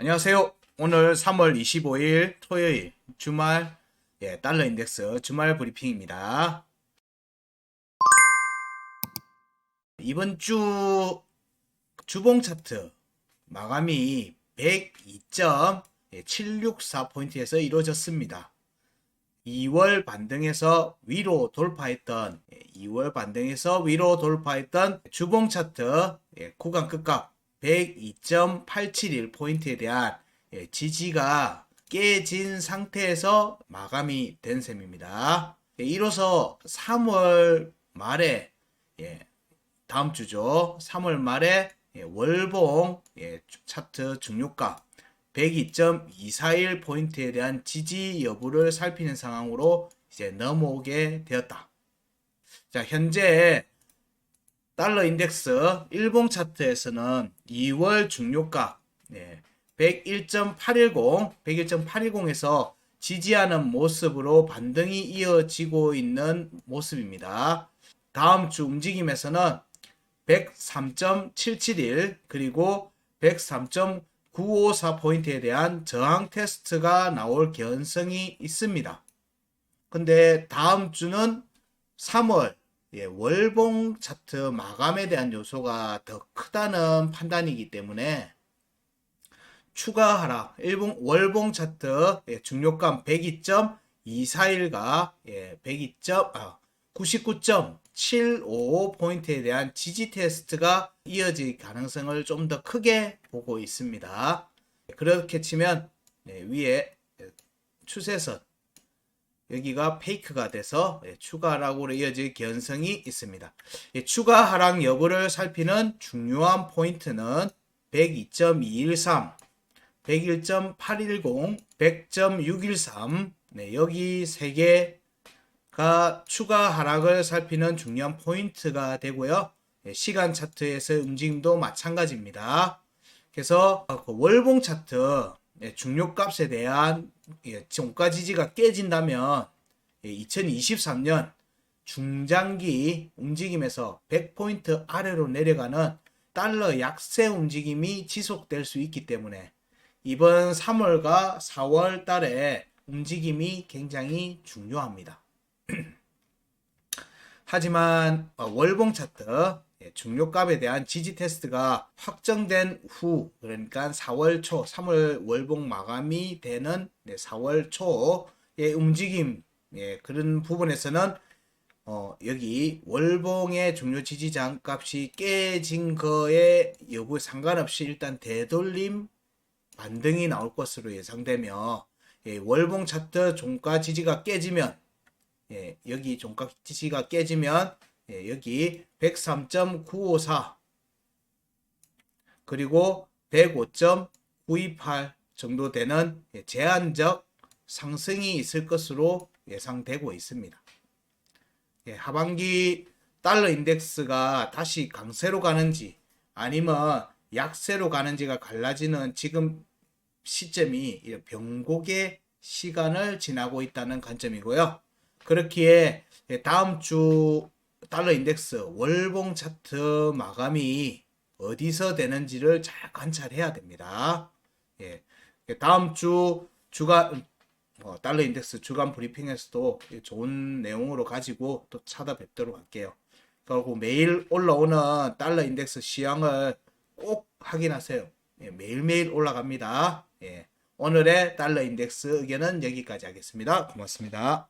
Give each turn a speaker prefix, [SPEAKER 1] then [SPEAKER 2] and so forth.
[SPEAKER 1] 안녕하세요. 오늘 3월 25일 토요일 주말 예, 달러 인덱스 주말 브리핑입니다. 이번 주 주봉 차트 마감이 102.764포인트에서 이루어졌습니다. 2월 반등에서 위로 돌파했던 2월 반등에서 위로 돌파했던 주봉 차트 예, 구간 끝값 102.871포인트에 대한 예, 지지가 깨진 상태에서 마감이 된 셈입니다. 예, 이로써 3월 말에 예, 다음 주죠. 3월 말에 예, 월봉 예, 차트 중요가 102.241 포인트에 대한 지지 여부를 살피는 상황으로 이제 넘어오게 되었다. 자, 현재 달러 인덱스 일봉 차트에서는 2월 중요가 네, 101.810, 101.810에서 지지하는 모습으로 반등이 이어지고 있는 모습입니다. 다음 주 움직임에서는 103.771 그리고 103.954 포인트에 대한 저항 테스트가 나올 개연성이 있습니다. 근데 다음 주는 3월 예, 월봉 차트 마감에 대한 요소가 더 크다는 판단이기 때문에 추가 하락 일봉 월봉 차트 예, 중요감 102.241과 예, 102. 아, 99.755 포인트에 대한 지지 테스트가 이어질 가능성을 좀 더 크게 보고 있습니다. 그렇게 치면 네, 위에 추세선 여기가 페이크가 돼서 예, 추가 하락으로 이어질 개연성이 있습니다. 예, 추가 하락 여부를 살피는 중요한 포인트는 102.213, 101.810, 100.613 네, 여기 세 개가 추가 하락을 살피는 중요한 포인트가 되고요. 예, 시간 차트에서 움직임도 마찬가지입니다. 그래서 그 월봉 차트 예, 중요값에 대한 예, 종가 지지가 깨진다면 2023년 중장기 움직임에서 100포인트 아래로 내려가는 달러 약세 움직임이 지속될 수 있기 때문에 이번 3월과 4월 달에 움직임이 굉장히 중요합니다. 하지만 어, 월봉 차트 예, 중요값에 대한 지지 테스트가 확정된 후 그러니까 4월 초 3월 월봉 마감이 되는 4월 초의 움직임 예, 그런 부분에서는 어, 여기 월봉의 중요 지지 장값이 깨진 거에 여부 상관없이 일단 되돌림 반등이 나올 것으로 예상되며 예, 월봉 차트 종가 지지가 깨지면 예, 여기 종가 지지가 깨지면 예, 여기 103.954 그리고 105.928 정도 되는 예, 제한적 상승이 있을 것으로 예상되고 있습니다. 예, 하반기 달러 인덱스가 다시 강세로 가는지 아니면 약세로 가는지가 갈라지는 지금 시점이 변곡의 시간을 지나고 있다는 관점이고요. 그렇기에 다음 주 달러 인덱스 월봉 차트 마감이 어디서 되는지를 잘 관찰해야 됩니다. 예. 다음 주 주간 어, 달러 인덱스 주간 브리핑에서도 좋은 내용으로 가지고 또 찾아뵙도록 할게요. 그리고 매일 올라오는 달러 인덱스 시황을 꼭 확인하세요. 예, 매일매일 올라갑니다. 예. 오늘의 달러 인덱스 의견은 여기까지 하겠습니다. 고맙습니다.